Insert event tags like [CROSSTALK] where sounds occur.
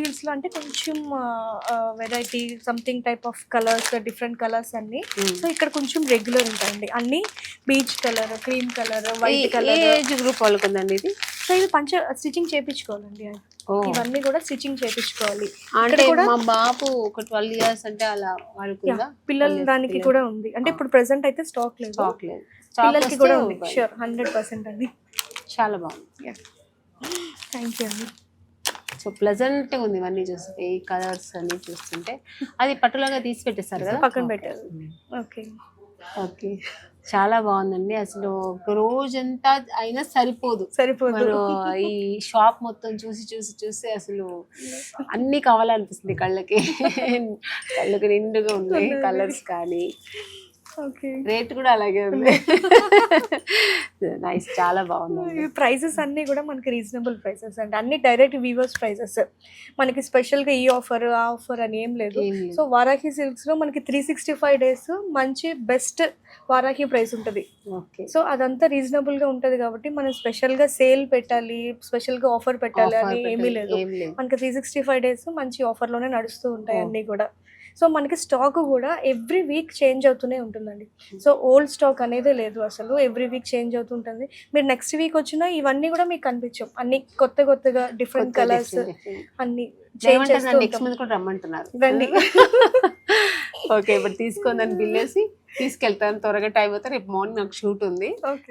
Jubilee హిల్స్లో అంటే కొంచెం variety something type of colours different colours అన్ని. సో ఇక్కడ కొంచెం రెగ్యులర్ ఉంటాయండి. అన్ని beach colour cream colour white colour age group వాళ్ళకు ఉందండి ఇది? సో ఇవి పంచ స్టిచ్చింగ్ చేయించుకోవాలండి ఇవన్నీ కూడా స్టిచ్చింగ్ చేయించుకోవాలి అంటే మా బాబు ఒక ట్వెల్వ్ ఇయర్స్ అంటే అలా వాళ్ళకుందా పిల్లల దానికి. కూడా ఉంది. అంటే ఇప్పుడు ప్రెసెంట్ అయితే స్టాక్ లేదు. స్టాక్ లేదు. పిల్లలకి కూడా ఉంది. షూర్ హండ్రెడ్ పర్సెంట్ అండి. చాలా బాగుంది. థ్యాంక్ యూ అండి. సో ప్లెజెంట్ ఉంది ఇవన్నీ చూస్తే ఈ కలర్స్ అన్ని చూస్తుంటే. అది పట్టులాగా తీసి పెట్టేస్తారు కదా? పక్కన పెట్టారు. ఓకే ఓకే చాలా బాగుందండి. అసలు ఒక రోజంతా అయినా సరిపోదు. సరిపోదు. ఈ షాప్ మొత్తం చూసి చూసి చూసి అసలు అన్ని కావాలనిపిస్తుంది కళ్ళకి. కళ్ళకి నిండుగా ఉన్నాయి కలర్స్ కానీ రేట్ కూడా అలాగే ఉంది. నైస్ చాలా బాగుంది. ప్రైసెస్ అన్నీ కూడా మనకి రీజనబుల్ ప్రైసెస్. అండి అన్ని డైరెక్ట్ వీవర్స్ ప్రైసెస్. మనకి స్పెషల్గా ఈ ఆఫర్ ఆ ఆఫర్ అని ఏం లేదు. సో వారాహి సిల్క్స్లో మనకి త్రీ సిక్స్టీ ఫైవ్ డేస్ మంచి బెస్ట్ వారాహి ప్రైస్ ఉంటుంది. ఓకే. సో అదంతా రీజనబుల్గా ఉంటుంది కాబట్టి మనం స్పెషల్గా సేల్ పెట్టాలి స్పెషల్గా ఆఫర్ పెట్టాలి అని ఏమీ లేదు. మనకి త్రీ సిక్స్టీ ఫైవ్ డేస్ మంచి ఆఫర్లోనే నడుస్తూ ఉంటాయి. అన్నీ కూడా. సో మనకి స్టాక్ కూడా ఎవ్రీ వీక్ చేంజ్ అవుతూనే ఉంటుందండి. సో ఓల్డ్ స్టాక్ అనేది లేదు అసలు. ఎవ్రీ వీక్ చేంజ్ అవుతుంటుంది. మీరు నెక్స్ట్ వీక్ వచ్చినా ఇవన్నీ కూడా మీకు కనిపించవు. అన్ని కొత్త కొత్తగా డిఫరెంట్ కలర్స్ అన్ని నెక్స్ట్. మంత్ కూడా రమ్మంటున్నారు. రండి. [LAUGHS] ఓకే ఇప్పుడు తీసుకుందని బిల్లేసి తీసుకెళ్తాను. త్వరగా టైం అవుతా రేపు మార్నింగ్ నాకు షూట్ ఉంది. ఓకే